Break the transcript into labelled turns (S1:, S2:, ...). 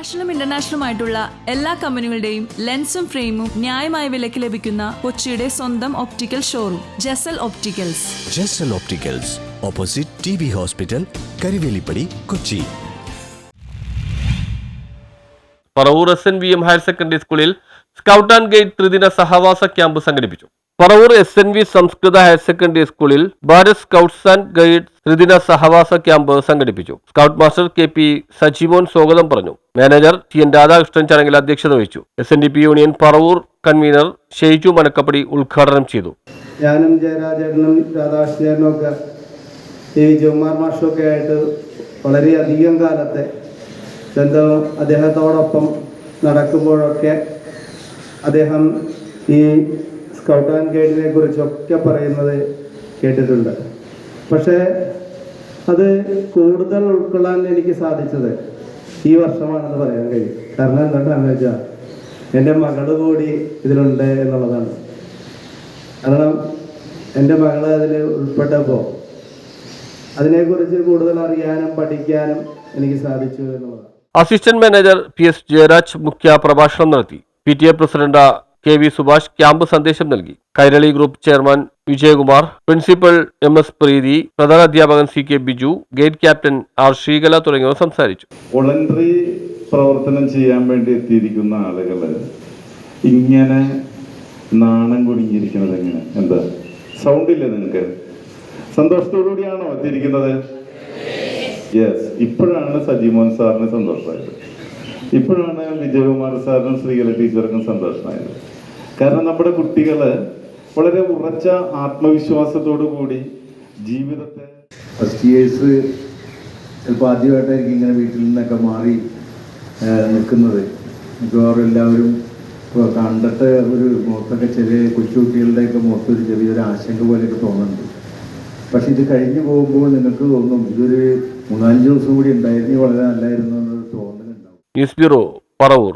S1: നാഷണലും ഇന്റർനാഷണലും ആയിട്ടുള്ള എല്ലാ കമ്പനികളുടെയും ലെൻസും ഫ്രെയിമും ന്യായമായ വിലയ്ക്ക് ലഭിക്കുന്ന കൊച്ചിയുടെ സ്വന്തം optical showroom Jasal opticals
S2: Jasal opticals opposite T B hospital Karivelippadi Kochi
S3: Paravur S N V M higher secondary സ്കൂളിൽ സ്കൗട്ട് ആൻഡ് ഗൈഡ് ത്രിദിന സഹവാസ ക്യാമ്പ് സംഘടിപ്പിച്ചു. പറവൂർ എസ് എൻ വി സംസ്കൃത ഹയർ സെക്കൻഡറി സ്കൂളിൽ ഭാരത് സ്കൗട്ട്സ് ആൻഡ് ഗൈഡ് ത്രിദിന സഹവാസ camp സംഘടിപ്പിച്ചു. Scout master K P Sajimon സ്വാഗതം പറഞ്ഞു. മാനേജർ ടി എൻ രാധാകൃഷ്ണൻ ചടങ്ങിൽ അധ്യക്ഷത വഹിച്ചു. S N D P union Paravur convener Sheiju Manakkappady ഉദ്ഘാടനം ചെയ്തു.
S4: ഞാനും ജയരാജേട്ടനും രാധാകൃഷ്ണനും ഒക്കെ ഈ ജുമാർ മാഷൊക്കെ ആയിട്ട് വളരെയധികം കാലത്തെ ബന്ധം അദ്ദേഹത്തോടൊപ്പം നടക്കുമ്പോഴൊക്കെ അദ്ദേഹം ഈ സ്കൗട്ട് ആൻഡ് ഗൈഡിനെ കുറിച്ചൊക്കെ പറയുന്നത് കേട്ടിട്ടുണ്ട്. പക്ഷേ അത് കൂടുതൽ ഉൾക്കൊള്ളാൻ എനിക്ക് സാധിച്ചത് ഈ വർഷമാണെന്ന് പറയാൻ കഴിയും. കാരണം എന്താണെന്ന് വെച്ചാൽ എന്റെ മകൾ കൂടി ഇതിലുണ്ട് എന്നുള്ളതാണ്. കാരണം എന്റെ മകൾ അതിൽ ഉൾപ്പെട്ടപ്പോൾ അതിനെക്കുറിച്ച് കൂടുതൽ അറിയാനും പഠിക്കാനും എനിക്ക് സാധിച്ചു എന്നുള്ളതാണ്.
S3: Assistant manager P S Jayaraj മുഖ്യ പ്രഭാഷണം നടത്തി. P T A president K V Subhash camp സന്ദേശം നൽകി. Kairali group chairman Vijayakumar principal M S Preethi പ്രധാന അധ്യാപകൻ C K Biju guide captain R Sreekala തുടങ്ങിയവർ സംസാരിച്ചു.
S5: വോളണ്ടറി പ്രവർത്തനം ചെയ്യാൻ വേണ്ടി എത്തിയിരിക്കുന്ന ആളുകൾ ഇങ്ങനെ നാണം കുടുങ്ങിയിരിക്കുന്നത് എങ്ങനെ? എന്താ? സൗണ്ട് ഇല്ലേ നിങ്ങൾക്ക് സന്തോഷത്തോടുകൂടിയാണോ എത്തിയിരിക്കുന്നത്? യെസ് ഇപ്പോഴാണ് സജിമോൻ സാറിന് സന്തോഷമായത്. ഇപ്പോഴാണ് വിജയകുമാർ സാറിനും ശ്രീകല ടീച്ചർക്കും സന്തോഷമായത്. കാരണം നമ്മുടെ കുട്ടികൾ വളരെ ഉറച്ച ആത്മവിശ്വാസത്തോടു കൂടി ജീവിതത്തെ
S6: ഫസ്റ്റ് ഇയേഴ്സ് ചിലപ്പോൾ ആദ്യമായിട്ടായിരിക്കും ഇങ്ങനെ വീട്ടിൽ നിന്നൊക്കെ മാറി നിൽക്കുന്നത്. മിക്കവാറും എല്ലാവരും ഇപ്പോൾ കണ്ടിട്ട് ഒരു മുഖത്തൊക്കെ ചെറിയ കൊച്ചുകുട്ടികളുടെയൊക്കെ മുഖത്ത് ഒരു ചെറിയൊരു ആശങ്ക പോലെയൊക്കെ തോന്നുന്നുണ്ട്. പക്ഷെ ഇത് കഴിഞ്ഞു പോകുമ്പോൾ നിങ്ങൾക്ക് തോന്നും ഇതൊരു മൂന്നാലഞ്ച് ദിവസം കൂടി ഉണ്ടായിരുന്നെങ്കിൽ വളരെ നല്ലായിരുന്നു
S3: ന്യൂസ് ബ്യൂറോ പറവൂർ.